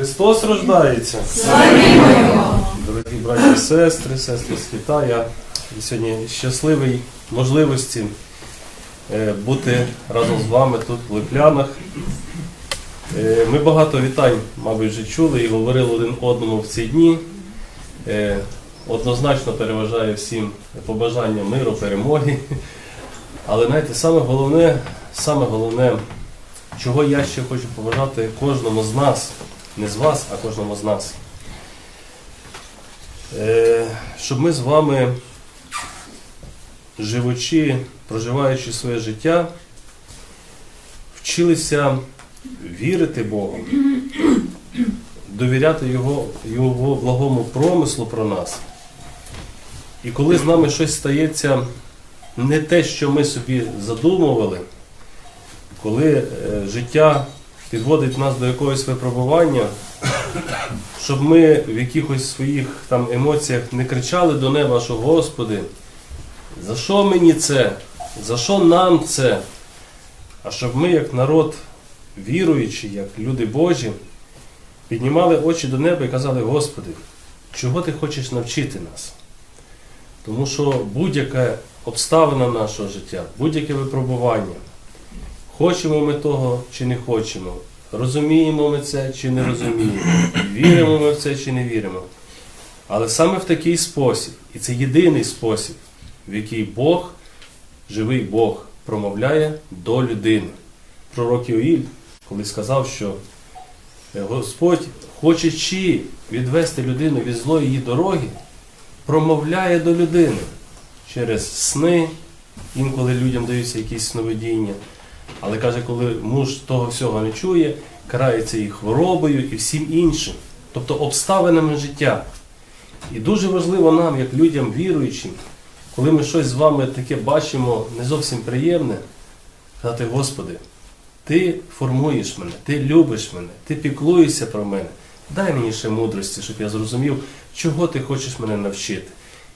Христос рождається. Дорогі браті і сестри, сестри з Китая. І сьогодні щасливий можливості бути разом з вами тут в Липлянах. Е, Ми багато вітань, мабуть, вже чули і говорили один одному в ці дні. Е, Однозначно переважає всім побажання миру, перемоги. Але знаєте, саме головне, саме головне, чого я ще хочу побажати кожному з нас, не з вас, а кожному з нас. Е, Щоб ми з вами, живучи, проживаючи своє життя, вчилися вірити Богу, довіряти Його, Його благому промислу про нас. І коли з нами щось стається не те, що ми собі задумували, коли е, життя підводить нас до якогось випробування, щоб ми в якихось своїх там емоціях не кричали до неба, що Господи, за що мені це? За що нам це? А щоб ми, як народ віруючий, як люди Божі, піднімали очі до неба і казали, Господи, чого ти хочеш навчити нас? Тому що будь-яка обставина нашого життя, будь-яке випробування, хочемо ми того чи не хочемо, розуміємо ми це чи не розуміємо, віримо ми в це чи не віримо. Але саме в такий спосіб, і це єдиний спосіб, в який Бог, живий Бог, промовляє до людини. Пророк Іоїль, коли сказав, що е, Господь, хочучи відвести людину від злої її дороги, промовляє до людини через сни, інколи людям даються якісь сновидіння. Але каже, коли муж того всього не чує, карається і хворобою, і всім іншим, тобто обставинами життя. І дуже важливо нам, як людям віруючим, коли ми щось з вами таке бачимо не зовсім приємне, казати, Господи, Ти формуєш мене, Ти любиш мене, Ти піклуєшся про мене. Дай мені ще мудрості, щоб я зрозумів, чого ти хочеш мене навчити.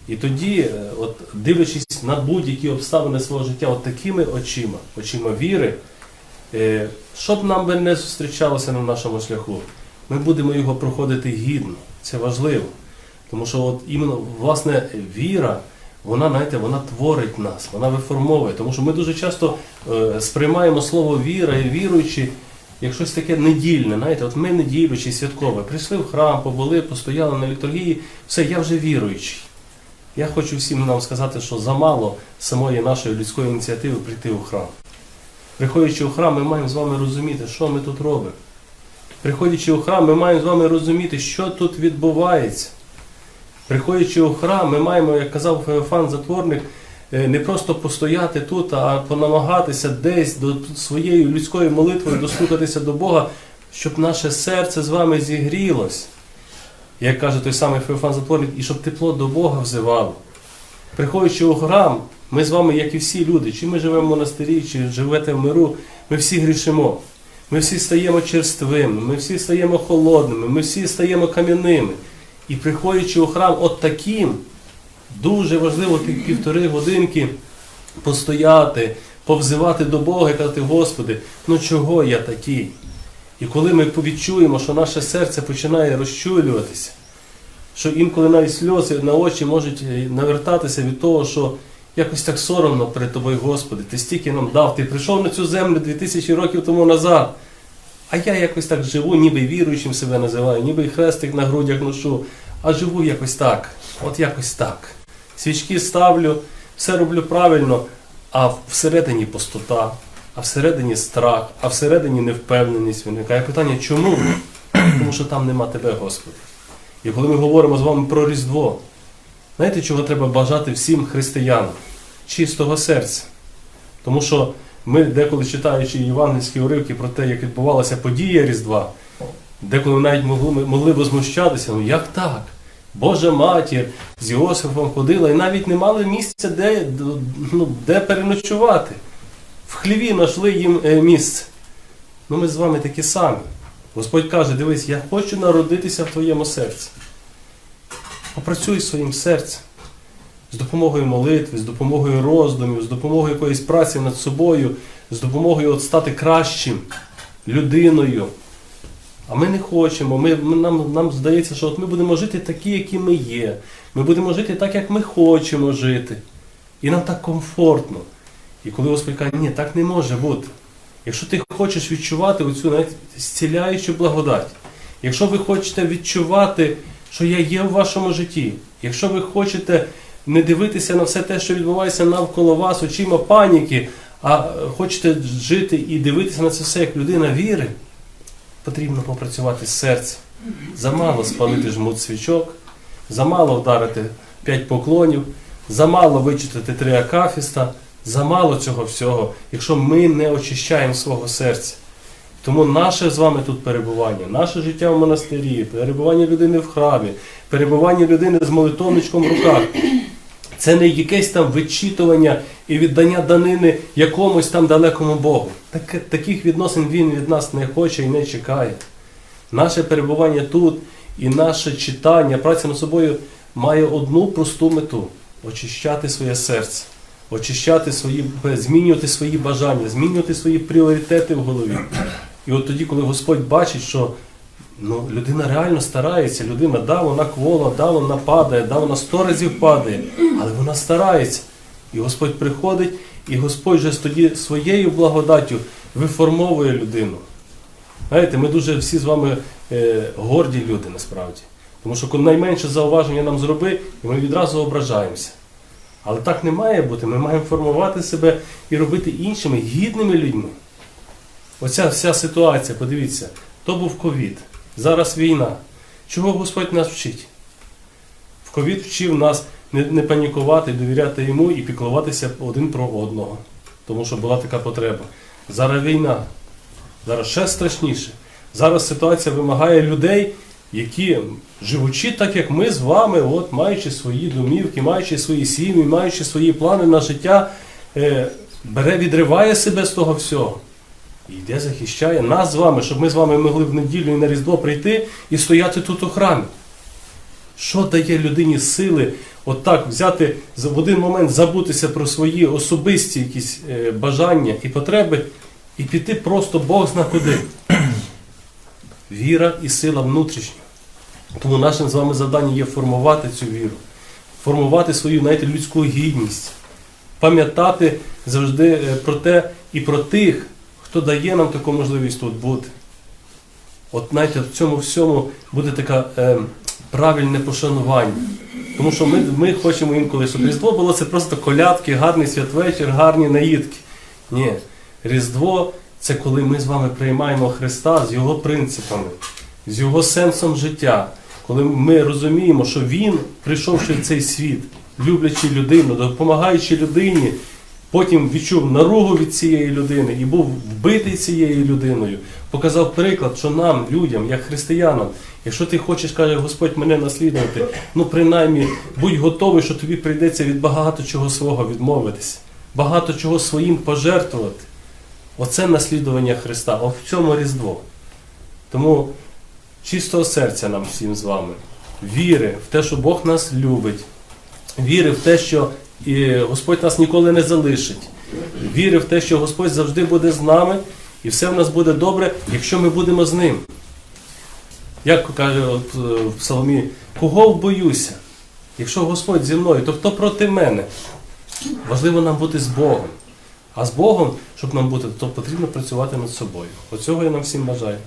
І тоді, е, от, дивлячись на будь-які обставини свого життя, от такими очима, очима віри, е, що б нам би не зустрічалося на нашому шляху, ми будемо його проходити гідно. Це важливо. Тому що от іменно власне віра, вона, знаєте, вона творить нас, вона виформовує. Тому що ми дуже часто е, сприймаємо слово віра і віруючи як щось таке недільне. Знаєте, от ми неділю чи святкове, прийшли в храм, побули, постояли на літургії, все, я вже віруючий. Я хочу всім нам сказати, що замало самої нашої людської ініціативи прийти у храм. Приходячи у храм, ми маємо з вами розуміти, що ми тут робимо. Приходячи у храм, ми маємо з вами розуміти, що тут відбувається. Приходячи у храм, ми маємо, як казав Феофан Затворник, е, не просто постояти тут, а понамагатися десь до своєю людською молитвою дослухатися до Бога, щоб наше серце з вами зігрілось. Як каже той самий Феофан Затворник, і щоб тепло до Бога взивало. Приходячи у храм, ми з вами, як і всі люди, чи ми живемо в монастирі, чи живете в миру, ми всі грішимо. Ми всі стаємо черствими, ми всі стаємо холодними, ми всі стаємо кам'яними. І приходячи у храм от таким, дуже важливо тих півтори годинки постояти, повзивати до Бога і казати, Господи, ну чого я такий? І коли ми відчуємо, що наше серце починає розчулюватися, що інколи навіть сльози на очі можуть е, навертатися від того, що якось так соромно перед тобою, Господи, ти стільки нам дав, ти прийшов на цю землю 2000 років тому назад. А я якось так живу, ніби віруючим себе називаю, ніби хрестик на грудях ношу, а живу якось так, от якось так. Свічки ставлю, все роблю правильно, а всередині пустота, а всередині страх, а всередині невпевненість виникає. Питання, чому? Тому що там нема тебе, Господи. І коли ми говоримо з вами про Різдво, знаєте, чого треба бажати всім християнам? Чистого серця. Тому що ми, деколи читаючи євангельські уривки про те, як відбувалася подія Різдва, деколи навіть могли, могли возмущатися, ну як так? Божа матір з Йосифом ходила і навіть не мали місця, де, ну, де переночувати. В в хліві знайшли їм е, місце. Ну ми з вами такі самі. Господь каже, дивись, я хочу народитися в твоєму серці. Попрацюй своїм серцем. З допомогою молитви, з допомогою роздумів, з допомогою якоїсь праці над собою, з допомогою от стати кращим людиною. А ми не хочемо. Ми, ми- нам, нам здається, що от ми будемо жити такі, які ми є. Ми будемо жити так, як ми хочемо жити. І нам так комфортно. І коли Господь каже, ні, так не може бути. Якщо ти хочеш відчувати оцю навіть зціляючу благодать, якщо ви хочете відчувати, що я є в вашому житті, якщо ви хочете не дивитися на все те, що відбувається навколо вас, очима паніки, а е, хочете жити і дивитися на це все як людина віри, потрібно попрацювати з серцем. Замало спалити жмут свічок, замало вдарити п'ять поклонів, замало вичитати три акафіста, замало цього всього, якщо ми не очищаємо свого серця. Тому наше з вами тут перебування, наше життя в монастирі, перебування людини в храмі, перебування людини з молитовничком в руках. Це не якесь там вичитування і віддання данини якомусь там далекому Богу. Так, таких відносин він від нас не хоче і не чекає. Наше перебування тут і наше читання, праця над собою має одну просту мету очищати своє серце, очищати свої, змінювати свої бажання, змінювати свої пріоритети в голові. І от тоді, коли Господь бачить, що ну, людина реально старається, людина, да, вона квола, да, вона падає, да, вона сто разів падає, але вона старається. І Господь приходить, і Господь же тоді своєю благодаттю виформовує людину. Знаєте, ми дуже всі з вами е, горді люди насправді. Тому що найменше зауваження нам зроби, і ми відразу ображаємося. Але так не має бути. Ми маємо формувати себе і робити іншими гідними людьми. Оця вся ситуація, подивіться, то був ковід, зараз війна. Чого Господь нас вчить? В ковід вчив нас не, не панікувати, довіряти йому і піклуватися один про одного. Тому що була така потреба. Зараз війна. Зараз ще страшніше. Зараз ситуація вимагає людей, які, живучи так, як ми з вами, от, маючи свої домівки, маючи свої сім'ї, маючи свої плани на життя, е, бере, відриває себе з того всього. І йде, захищає нас з вами, щоб ми з вами могли в неділю і на Різдво прийти і стояти тут у храмі. Що дає людині сили отак взяти в один момент забутися про свої особисті якісь е, бажання і потреби і піти просто Бог зна куди? Віра і сила внутрішня. Тому нашим з вами завданням є формувати цю віру, формувати свою знаєте, людську гідність, пам'ятати завжди е, про те і про тих, хто дає нам таку можливість тут бути. От знаєте, в цьому всьому буде таке е, правильне пошанування. Тому що ми, ми хочемо інколи, щоб Різдво було це просто колядки, гарний святвечір, гарні наїдки. Ні, Різдво це коли ми з вами приймаємо Христа з Його принципами, з Його сенсом життя, коли ми розуміємо, що Він, прийшовши в цей світ, люблячи людину, допомагаючи людині, потім відчув наругу від цієї людини і був вбитий цією людиною, показав приклад, що нам, людям, як християнам, якщо ти хочеш, каже Господь, мене наслідувати, ну принаймні будь готовий, що тобі прийдеться від багато чого свого відмовитися, багато чого своїм пожертвувати. Оце наслідування Христа, о в цьому Різдво. Тому чистого серця нам всім з вами, віри в те, що Бог нас любить, віри в те, що і Господь нас ніколи не залишить, віри в те, що Господь завжди буде з нами, і все в нас буде добре, якщо ми будемо з ним. Як каже е, в Псалмі, кого боюся? Якщо Господь зі мною, то хто проти мене? Важливо нам бути з Богом. А з Богом, щоб нам бути, то потрібно працювати над собою. Оцього я нам всім бажаю.